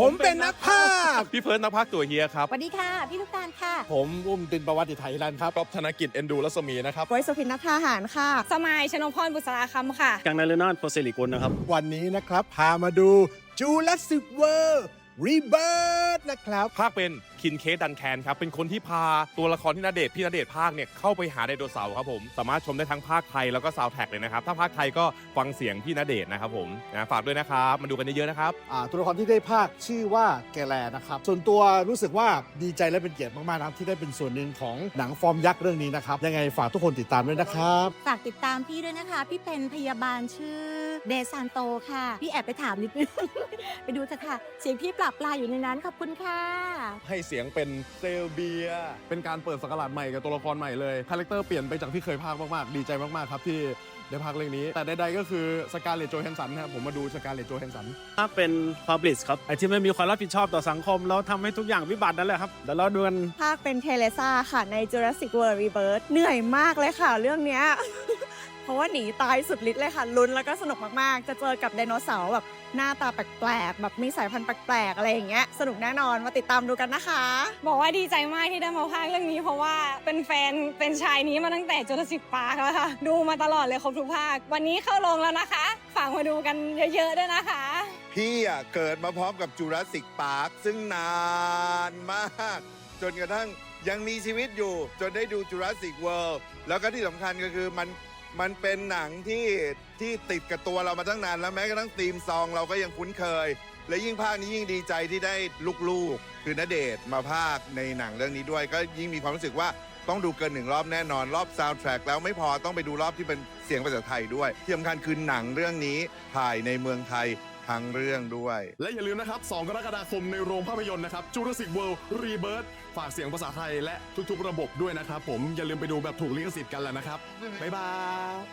ผมเป็นนักภาคพี่เพิร์ดนักพากย์ตัวเฮียครับ สวัสดีค่ะ พี่ลูกตาลค่ะ ผมอุ้มตินประวัติไทยรันครับก๊อฟธนกิจเอนดูรัศมีนะครับไว้สุพินนักทหารค่ะ สมัยชนกพรบุษราคำค่ะกังนารนาถโพสิริกุลนะครับ วันนี้นะครับ พามาดูจูเลสิกเวิร์ รีเบิร์ดนะครับ ภาคเป็นคินเคสดันแคนครับ เป็นคนที่พาตัวละครที่นาเดชน์พี่นาเดชน์ภาคเนี่ยเข้าไปหาไดโนเสาร์ครับผม สามารถชมได้ทั้งภาคไทยแล้วก็ซาวด์แท็กเลยนะครับ ถ้าภาคไทยก็ฟังเสียงพี่นาเดชน์นะครับผมนะฝากด้วยนะครับมาดูกันเยอะๆนะครับ อ่าตัวละครที่ได้ภาคชื่อว่าแกแลนะครับ ส่วนตัวรู้สึกว่าดีใจและเป็นเกียรติมากๆนะครับที่ได้เป็นส่วนหนึ่งของหนังฟอร์มยักษ์เรื่องนี้นะครับ ยังไงฝากทุกคนติดตามด้วยนะครับ ฝากติดตามพี่ด้วยนะคะ พี่เป็นพยาบาลชื่อ เดซานโตค่ะ พี่แอบไปถามนิดนึง ไปดูเถอะค่ะ เสียงพี่ปรับปลาอยู่ในนั้นขอบคุณค่ะ ให้เสียงเป็นเซลเบีย เป็นการเปิดสกราชใหม่กับตัวละครใหม่เลยคาแรคเตอร์เปลี่ยนไปจากที่เคยพากย์มากๆ ดีใจมากๆครับที่ได้พากย์เรื่องนี้ แต่ใดๆก็คือสการเลตโจแฮนสันครับผมมาดูสการเลตโจแฮนสันถ้าเป็นฟาบริสครับไอที่ไม่มีความรับผิดชอบต่อสังคม แล้วทำให้ทุกอย่างวิบัตินั่นแหละครับเดี๋ยวเราดูกันภาคเป็นเทเลซ่าค่ะใน Jurassic World Rebirth เหนื่อยมากเลยค่ะ เรื่องเนี้ยเพ ราะว่าหนีตายสุดฤทธิ์เลยค่ะลุ้นแล้วก็สนุกมากๆ จะเจอกับไดโนเสาร์แบบหน้าตาแปลกๆ แบบมีสายพันธุ์แปลกๆ อะไรอย่างเงี้ยสนุกแน่นอนมาติดตามดูกันนะคะ บอกว่าดีใจมากที่ได้มาพากย์เรื่องนี้ เพราะว่าเป็นแฟนเป็นชายนี้มาตั้งแต่จุลศิษย์ปาร์คแล้วค่ะดูมาตลอดเลยครบทุกภาค วันนี้เข้าโรงแล้วนะคะ ฝากมาดูกันเยอะๆด้วยนะคะ พี่อะเกิดมาพร้อมกับจูราสสิกพาร์คซึ่งนานมาก จนกระทั่งยังมีชีวิตอยู่ จนได้ดูจูราสสิกเวิลด์แล้วก็ที่สำคัญก็คือมัน มันเป็นหนังที่ที่ติดกับตัวเรามาตั้งนานแล้วแม้กระทั่งธีมซองเราก็ยังคุ้นเคย และยิ่งภาคนี้ยิ่งดีใจที่ได้ลูกๆ คือณเดชน์มาภาคในหนังเรื่องนี้ด้วย ก็ยิ่งมีความรู้สึกว่าต้องดูเกินหนึ่งรอบแน่นอนรอบซาวด์แทร็กแล้วไม่พอต้องไปดูรอบที่เป็นเสียงภาษาไทยด้วยที่สำคัญคือหนังเรื่องนี้ถ่ายในเมืองไทย ทั้งเรื่องด้วย และอย่าลืมนะครับ 2 กรกฎาคมในโรงภาพยนตร์นะครับ Jurassic World Rebirth ฝากเสียงภาษาไทยและทุกๆ ระบบด้วยนะครับผม อย่าลืมไปดูแบบถูกลิขสิทธิ์กันแล้วนะครับ บ๊ายบาย